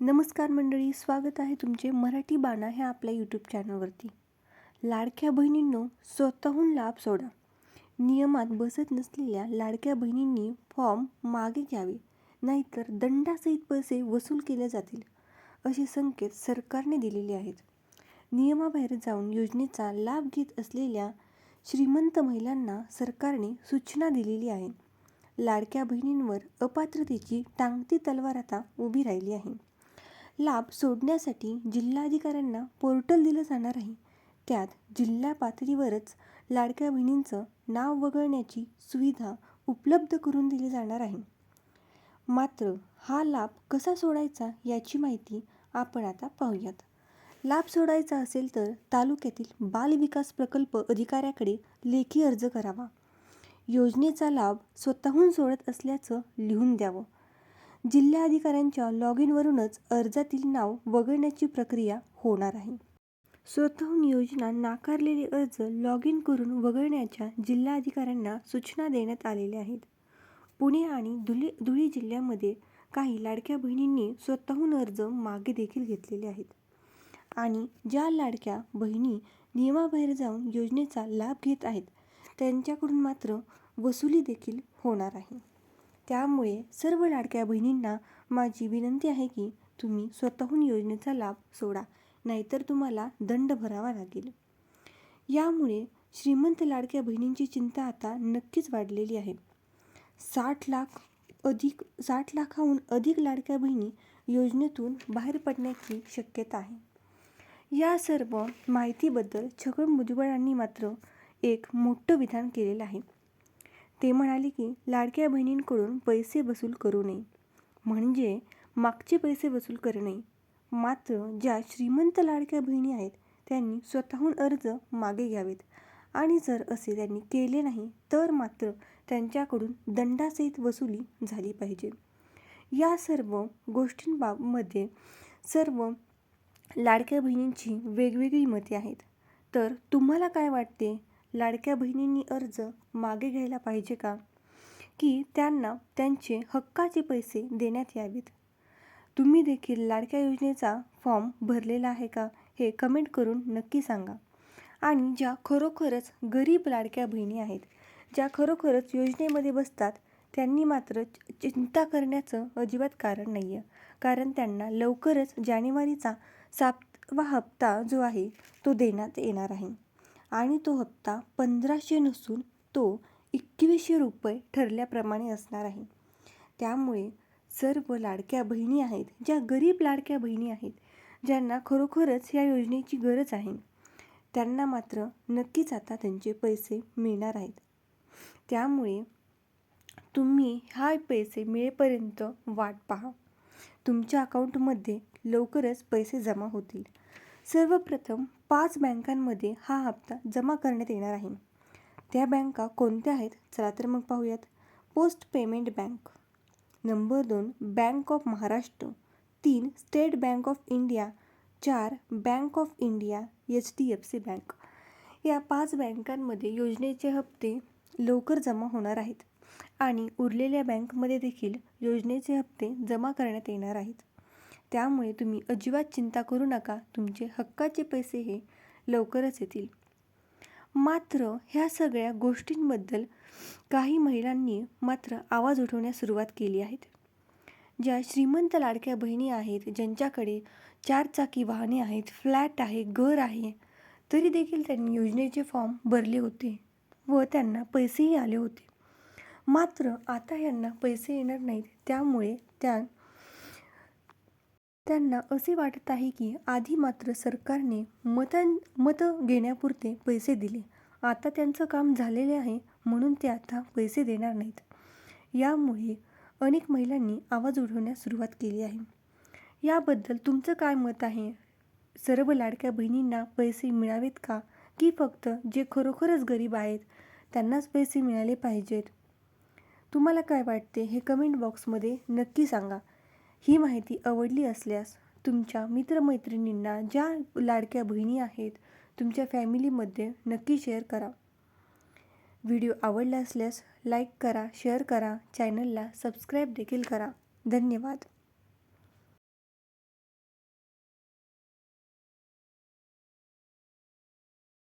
नमस्कार मंडळी स्वागत आहे तुमचे मराठी बाणा ह्या आपल्या यूट्यूब चॅनलवरती लाडक्या बहिणींनो स्वतःहून लाभ सोडा. नियमात बसत नसलेल्या लाडक्या बहिणींनी फॉर्म मागे घ्यावे नाहीतर दंडासहित पैसे वसूल केले जातील असे संकेत सरकारने दिलेले आहेत. नियमाबाहेर जाऊन योजनेचा लाभ घेत असलेल्या श्रीमंत महिलांना सरकारने सूचना दिलेली आहे. लाडक्या बहिणींवर अपात्रतेची टांगती तलवार आता उभी राहिली आहे. लाभ सोडण्यासाठी जिल्हाधिकाऱ्यांना पोर्टल दिलं जाणार आहे. त्यात जिल्हा पातळीवरच लाडक्या बहिणींचं नाव वगळण्याची सुविधा उपलब्ध करून दिली जाणार आहे. मात्र हा लाभ कसा सोडायचा याची माहिती आपण आता पाहूयात. लाभ सोडायचा असेल तर तालुक्यातील बाल विकास प्रकल्प अधिकाऱ्याकडे लेखी अर्ज करावा. योजनेचा लाभ स्वतःहून सोडत असल्याचं लिहून द्यावं. जिल्हाधिकाऱ्यांच्या लॉग इनवरूनच अर्जातील नाव वगळण्याची प्रक्रिया होणार आहे. स्वतःहून योजना नाकारलेले अर्ज लॉग इन करून वगळण्याच्या जिल्हाधिकाऱ्यांना सूचना देण्यात आलेल्या आहेत. पुणे आणि धुळे धुळे जिल्ह्यामध्ये काही लाडक्या बहिणींनी स्वतःहून अर्ज मागे देखील घेतलेले आहेत. आणि ज्या लाडक्या बहिणी नियमाबाहेर जाऊन योजनेचा लाभ घेत आहेत त्यांच्याकडून मात्र वसुली देखील होणार आहे. त्यामुळे सर्व लाडक्या बहिणींना माझी विनंती आहे की तुम्ही स्वतःहून योजनेचा लाभ सोडा नाहीतर तुम्हाला दंड भरावा लागेल. यामुळे श्रीमंत लाडक्या बहिणींची चिंता आता नक्कीच वाढलेली आहे. साठ लाख अधिक साठ लाखाहून अधिक लाडक्या बहिणी योजनेतून बाहेर पडण्याची शक्यता आहे. या सर्व माहितीबद्दल छगन भुजबळांनी मात्र एक मोठं विधान केलेलं आहे. ते म्हणाले की लाडक्या बहिणींकडून पैसे वसूल करू नये. म्हणजे मागचे पैसे वसूल करू नये मात्र ज्या श्रीमंत लाडक्या बहिणी आहेत त्यांनी स्वतःहून अर्ज मागे घ्यावेत. आणि जर असे त्यांनी केले नाही तर मात्र त्यांच्याकडून दंडासहित वसुली झाली पाहिजे. या सर्व गोष्टींबाबमध्ये सर्व लाडक्या बहिणींची वेगवेगळी मते आहेत. तर तुम्हाला काय वाटते? लाडक्या बहिणींनी अर्ज मागे घ्यायला पाहिजे का? की त्यांना त्यांचे हक्काचे पैसे देण्यात यावेत? तुम्ही देखील लाडक्या योजनेचा फॉर्म भरलेला आहे का? हे कमेंट करून नक्की सांगा. आणि ज्या खरोखरच गरीब लाडक्या बहिणी आहेत ज्या खरोखरच योजनेमध्ये बसतात त्यांनी मात्र चिंता करण्याचं अजिबात कारण नाही आहे कारण त्यांना लवकरच जानेवारीचा सातवा हप्ता जो आहे तो देण्यात येणार आहे. आणि तो हप्ता पंधराशे नसून तो एकवीसशे रुपये ठरल्याप्रमाणे असणार आहे. त्यामुळे सर्व लाडक्या बहिणी आहेत ज्या गरीब लाडक्या बहिणी आहेत ज्यांना खरोखरच या योजनेची गरज आहे त्यांना मात्र नक्कीच आता त्यांचे पैसे मिळणार आहेत. त्यामुळे तुम्ही हा पैसे मिळेपर्यंत वाट पहा. तुमच्या अकाउंटमध्ये लवकरच पैसे जमा होतील. सर्वप्रथम पाच बँकांमध्ये हा हप्ता जमा करण्यात येणार आहे. त्या बँका कोणत्या आहेत? चला तर मग पाहूयात. Post payment bank. नंबर दोन बँक ऑफ महाराष्ट्र. तीन स्टेट बँक ऑफ इंडिया. चार Bank of India H D F C bank. या पाच बँकांमध्ये योजनेचे हप्ते लवकर जमा होणार आहेत आणि उरलेल्या बँकमध्ये देखील योजनेचे हप्ते जमा करण्यात येणार आहेत. त्यामुळे तुम्ही अजिबात चिंता करू नका. तुमचे हक्काचे पैसे हे लवकरच येतील. मात्र ह्या सगळ्या गोष्टींबद्दल काही महिलांनी मात्र आवाज उठवण्यास सुरुवात केली आहेत. ज्या श्रीमंत लाडक्या बहिणी आहेत ज्यांच्याकडे चारचाकी वाहने आहेत फ्लॅट आहे घर आहे तरी देखील त्यांनी योजनेचे फॉर्म भरले होते व त्यांना पैसेही आले होते. मात्र आता यांना पैसे येणार नाहीत. त्यामुळे त्या त्यांना असे वाटत आहे की आधी मात्र सरकारने मतं मतं घेण्यापुरते पैसे दिले. आता त्यांचं काम झालेले आहे म्हणून ते आता पैसे देणार नाहीत. यामुळे अनेक महिलांनी आवाज उठवण्यास सुरुवात केली आहे. याबद्दल तुमचं काय मत आहे? सर्व लाडक्या बहिणींना पैसे मिळावेत का? की फक्त जे खरोखरच गरीब आहेत त्यांनाच पैसे मिळाले पाहिजेत? तुम्हाला काय वाटते हे कमेंट बॉक्समध्ये नक्की सांगा. ही माहिती आवडली असल्यास तुमच्या मित्रमैत्रिणींना ज्या लाडक्या बहिणी आहेत तुमच्या फॅमिलीमध्ये नक्की शेअर करा. व्हिडिओ आवडला असल्यास लाईक करा शेअर करा चॅनलला सबस्क्राईब देखील करा. धन्यवाद.